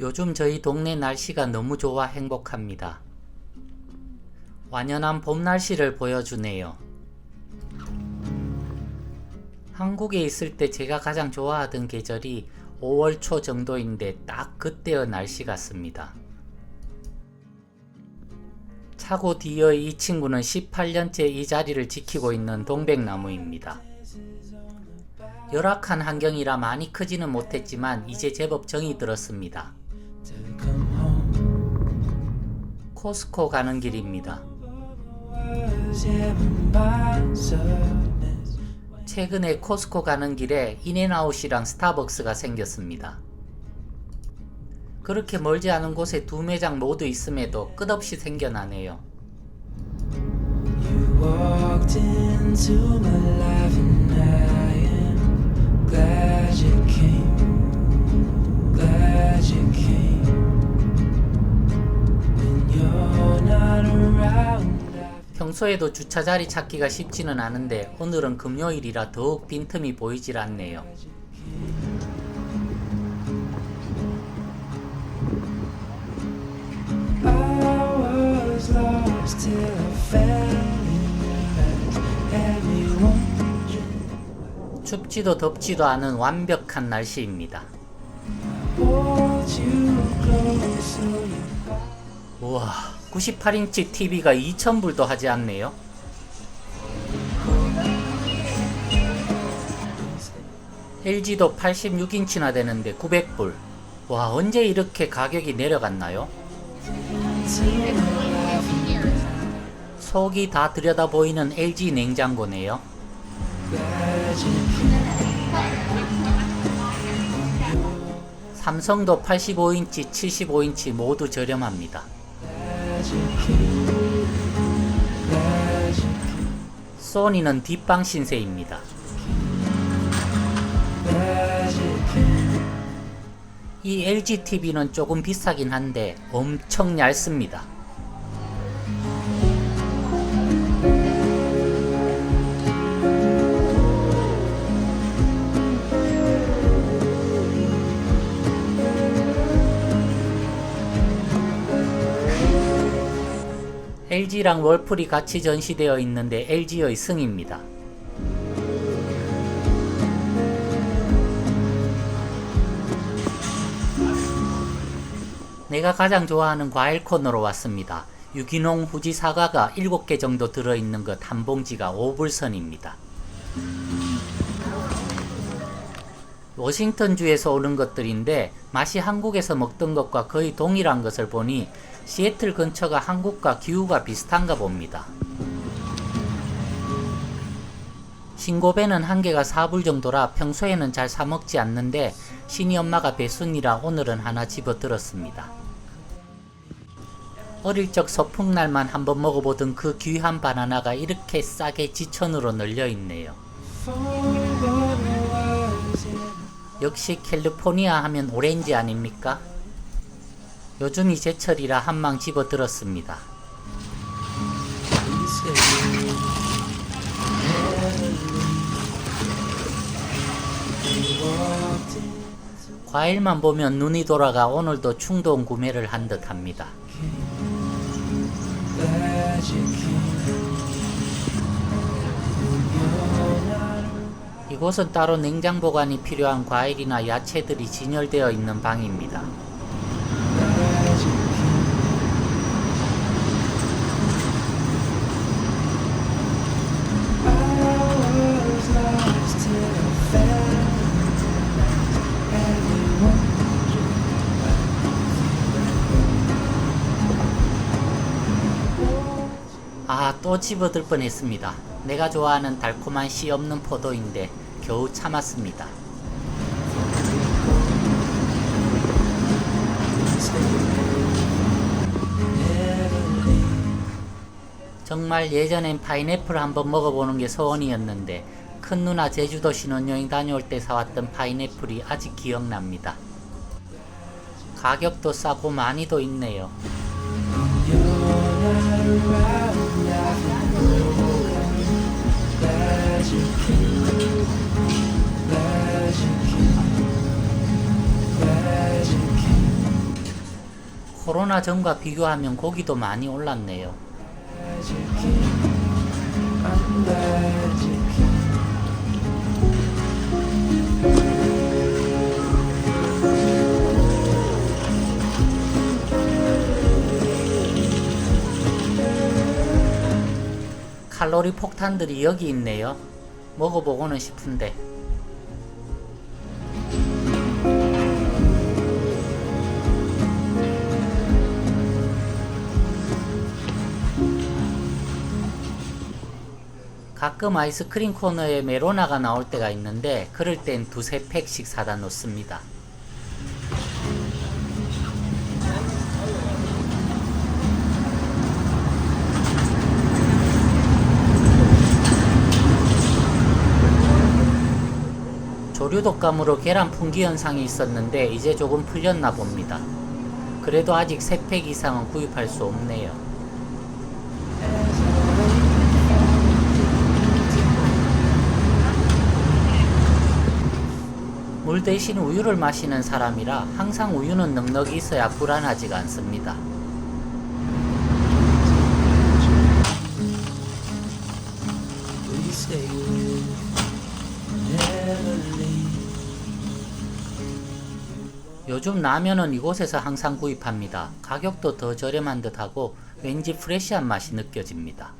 요즘 저희 동네 날씨가 너무 좋아 행복합니다. 완연한 봄 날씨를 보여주네요. 한국에 있을 때 제가 가장 좋아하던 계절이 5월 초 정도인데 딱 그때의 날씨 같습니다. 차고 뒤의 이 친구는 18년째 이 자리를 지키고 있는 동백나무입니다. 열악한 환경이라 많이 크지는 못했지만 이제 제법 정이 들었습니다. 코스코 가는 길입니다. 최근에 코스코 가는 길에 인앤아웃이랑 스타벅스가 생겼습니다. 그렇게 멀지 않은 곳에 두 매장 모두 있음에도 끝없이 생겨나네요. 평소에도 주차 자리 찾기가 쉽지는 않은데 오늘은 금요일이라 더욱 빈틈이 보이질 않네요. 춥지도 덥지도 않은 완벽한 날씨입니다. 우와, 98인치 TV가 2,000불도 하지 않네요. LG도 86인치나 되는데 900불. 와, 언제 이렇게 가격이 내려갔나요? 속이 다 들여다 보이는 LG 냉장고네요. 삼성도 85인치, 75인치 모두 저렴합니다. 소니는 뒷방 신세입니다. 이 LG TV는 조금 비싸긴 한데 엄청 얇습니다. LG랑 월풀이 같이 전시되어 있는데 LG의 승입니다. 내가 가장 좋아하는 과일 코너로 왔습니다. 유기농 후지 사과가 7개 정도 들어있는 것 한 봉지가 5불선입니다. 워싱턴주에서 오는 것들인데 맛이 한국에서 먹던 것과 거의 동일한 것을 보니 시애틀 근처가 한국과 기후가 비슷한가 봅니다. 신고배는 한 개가 4불 정도라 평소에는 잘 사먹지 않는데 신이 엄마가 배순이라 오늘은 하나 집어 들었습니다. 어릴 적 서풍날만 한번 먹어보던 그 귀한 바나나가 이렇게 싸게 지천으로 널려 있네요. 역시 캘리포니아 하면 오렌지 아닙니까? 요즘이 제철이라 한망 집어 들었습니다. 과일만 보면 눈이 돌아가 오늘도 충동 구매를 한 듯 합니다. 이곳은 따로 냉장 보관이 필요한 과일이나 야채들이 진열되어 있는 방입니다. 아, 또 집어들 뻔했습니다. 내가 좋아하는 달콤한 씨 없는 포도인데 겨우 참았습니다. 정말 예전엔 파인애플 한번 먹어보는 게 소원이었는데 큰 누나 제주도 신혼여행 다녀올 때 사왔던 파인애플이 아직 기억납니다. 가격도 싸고 많이도 있네요. 코로나 전과 비교하면 고기도 많이 올랐네요. 칼로리 폭탄들이 여기 있네요. 먹어보고는 싶은데. 가끔 아이스크림 코너에 메로나가 나올 때가 있는데 그럴 땐 두세 팩씩 사다 놓습니다. 조류 독감으로 계란 풍기 현상이 있었는데 이제 조금 풀렸나 봅니다. 그래도 아직 3팩 이상은 구입할 수 없네요. 물 대신 우유를 마시는 사람이라 항상 우유는 넉넉히 있어야 불안하지가 않습니다. 요즘 라면은 이곳에서 항상 구입합니다. 가격도 더 저렴한 듯하고 왠지 프레시한 맛이 느껴집니다.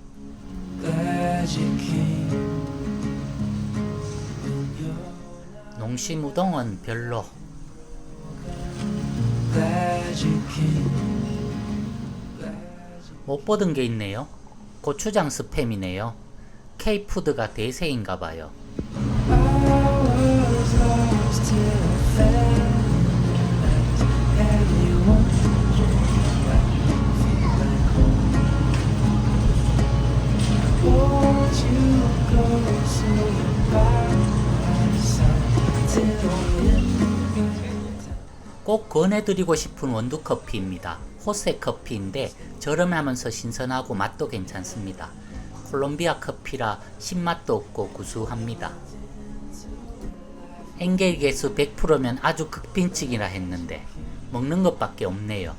농심 우동은 별로. 못 보던 게 있네요. 고추장 스팸이네요. K푸드가 대세인가 봐요. 꼭 권해드리고 싶은 원두 커피입니다. 호세 커피인데 저렴하면서 신선하고 맛도 괜찮습니다. 콜롬비아 커피라 신맛도 없고 구수합니다. 엔겔 개수 100%면 아주 극빈칙이라 했는데 먹는 것밖에 없네요.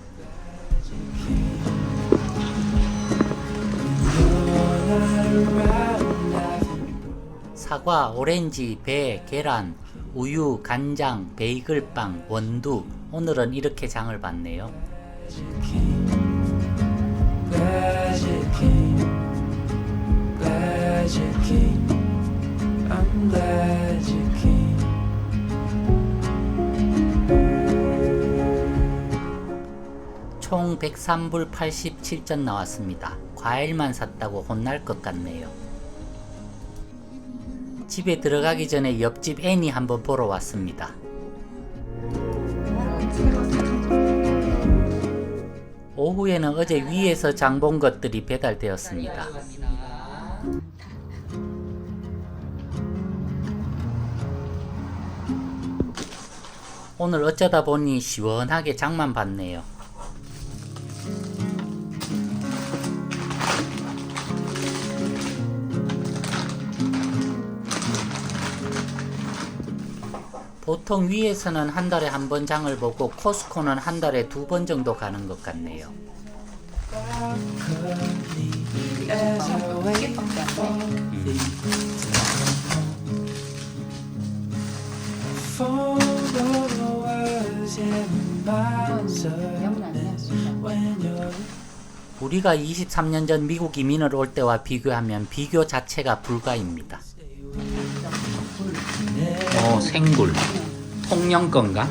사과, 오렌지, 배, 계란, 우유, 간장, 베이글빵, 원두. 오늘은 이렇게 장을 봤네요. 총 103불 87전 나왔습니다. 과일만 샀다고 혼날 것 같네요. 집에 들어가기 전에 옆집 애니 한번 보러 왔습니다. 오후에는 어제 위에서 장 본 것들이 배달되었습니다. 오늘 어쩌다 보니 시원하게 장만 봤네요. 보통 위에서는 한 달에 한 번 장을 보고 코스코는 한 달에 두 번 정도 가는 것 같네요. 우리가 23년 전 미국 이민을 올 때와 비교하면 비교 자체가 불가입니다. 어, 생굴. 통영 건가?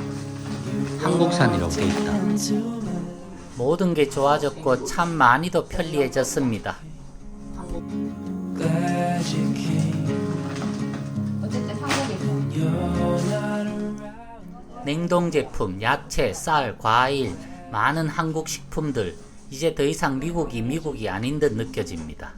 한국산이라고 돼 있다. 모든 게 좋아졌고 참 많이도 편리해졌습니다. 냉동 제품, 야채, 쌀, 과일, 많은 한국 식품들. 이제 더 이상 미국이 미국이 아닌 듯 느껴집니다.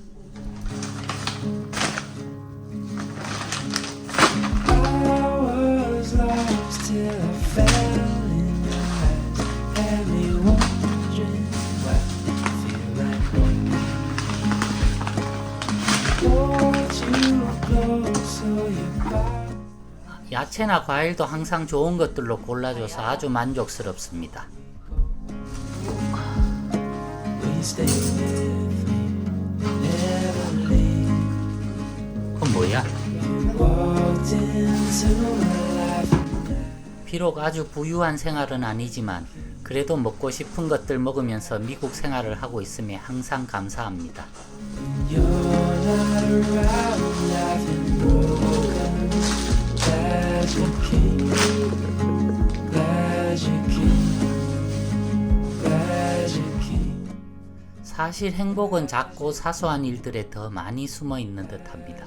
야채나 과일도 항상 좋은 것들로 골라줘서 아주 만족스럽습니다. 그건 뭐야? 비록 아주 부유한 생활은 아니지만 그래도 먹고 싶은 것들 먹으면서 미국 생활을 하고 있음에 항상 감사합니다. 사실 행복은 작고 사소한 일들에 더 많이 숨어 있는 듯 합니다.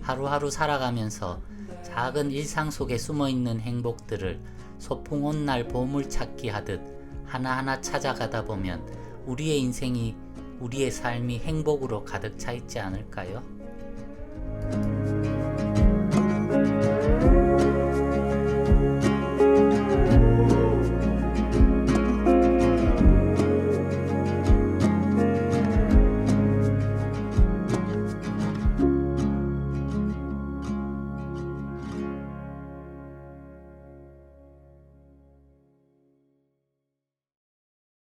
하루하루 살아가면서 작은 일상 속에 숨어 있는 행복들을 소풍 온 날 보물 찾기 하듯 하나하나 찾아가다 보면 우리의 인생이 우리의 삶이 행복으로 가득 차 있지 않을까요?